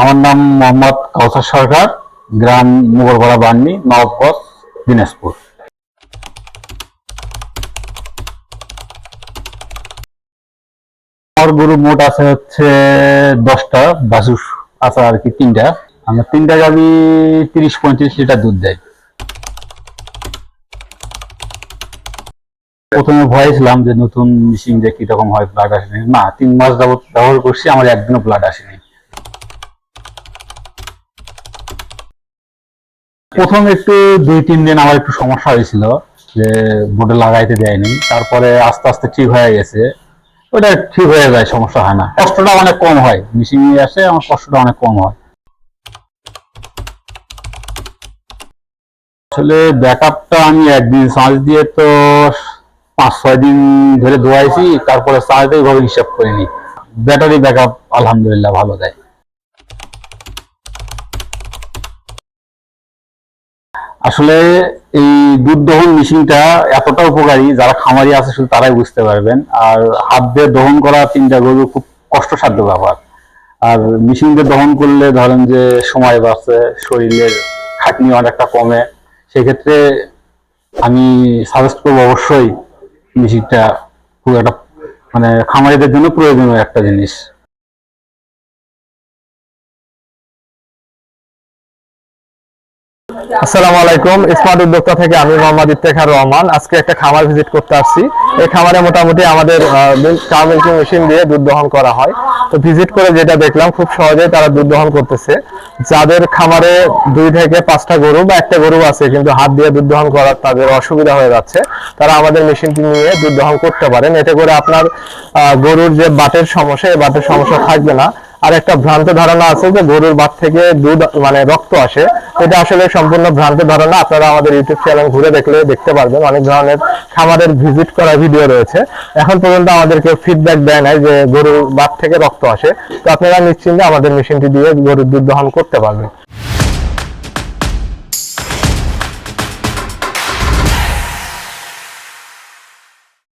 আমার নাম মোহাম্মদ কাউসার সরকার, গ্রাম মুগলপাড়া বান্নি নবগঞ্জ দিনাজপুর। আমার গরু মোট আছে হচ্ছে দশটা, বাসুর আছে আর কি তিনটা। আমরা তিনটা গাবি তিরিশ পঁয়ত্রিশ লিটার দুধ দেয়। প্রথমে ভয় ছিলাম যে নতুন মেশিন যে কীরকম হয় ব্লাড আসেনি না, তিন মাস যাবত ব্যবহার করছি, আমার একদিনও ব্লাড আসেনি। প্রথম একটু দুই, তিন দিন আমার একটু সমস্যা হয়েছিল যে বোর্ডে লাগাইতে দেয়নি। তারপরে আস্তে আস্তে ঠিক হয়ে গেছে। ওটা ঠিক হয়ে যায়, সমস্যা হয় না। কষ্টটা অনেক কম হয়। নিয়ে আসে, আমার কষ্টটা অনেক কম হয়। আসলে ব্যাকআপটা আমি একদিন চার্জ দিয়ে তো পাঁচ, ছয় দিন ধরে ধোয়াইছি তারপরে চার্জ এইভাবে হিসাব করিনি। ব্যাটারি ব্যাকআপ আলহামদুলিল্লাহ, ভালো দেয়। আসলে এই দুধ দহন মেশিনটা এতটা উপকারী, যারা খামারি আছে শুধু তারাই বুঝতে পারবেন। আর হাত দিয়ে দহন করা তিনটা গরু খুব কষ্টসাধ্য ব্যাপার। আর মেশিন দিয়ে দহন করলে ধরেন যে সময় বাঁচে, শরীরের খাটনি অনেকটা কমে। সেক্ষেত্রে আমি সাজেস্ট করব অবশ্যই মেশিনটা খুব একটা মানে খামারিদের জন্য প্রয়োজনীয় একটা জিনিস। আসসালামু আলাইকুম। স্মার্ট উদ্যোক্তা থেকে আমি মোহাম্মদ ইফতেখার রহমান। আজকে একটা খামার ভিজিট করতে আসছি। এই খামারে মোটামুটি আমাদের মিল্কিং মেশিন দিয়ে দুধ দহন করা হয়। তো ভিজিট করে যেটা দেখলাম, খুব তারা দুধ দহন করতেছে। যাদের খামারে দুই থেকে পাঁচটা গরু বা একটা গরু আছে, কিন্তু হাত দিয়ে দুধ দহন করার তাদের অসুবিধা হয়ে যাচ্ছে, তারা আমাদের মেশিনটি নিয়ে দুধ দহন করতে পারেন। এতে করে আপনার গরুর যে বাটের সমস্যা, এই বাটের সমস্যা থাকবে না। আর একটা ভ্রান্ত ধারণা আছে যে গরুর বাট থেকে দুধ মানে রক্ত আসে। এটা আসলে সম্পূর্ণ ভ্রান্ত ধারণা। আপনারা আমাদের ইউটিউব চ্যানেল ঘুরে দেখলে দেখতে পারবেন। অনেক ধরনের খামারের ভিজিট করা ভিডিও রয়েছে। এখন পর্যন্ত আমাদেরকে ফিডব্যাক দেয় নাই যে গরুর বাদ থেকে রক্ত আসে। তো আপনারা নিশ্চিন্তে আমাদের মেশিনটি দিয়ে গরুর দুধ দহন করতে পারবেন।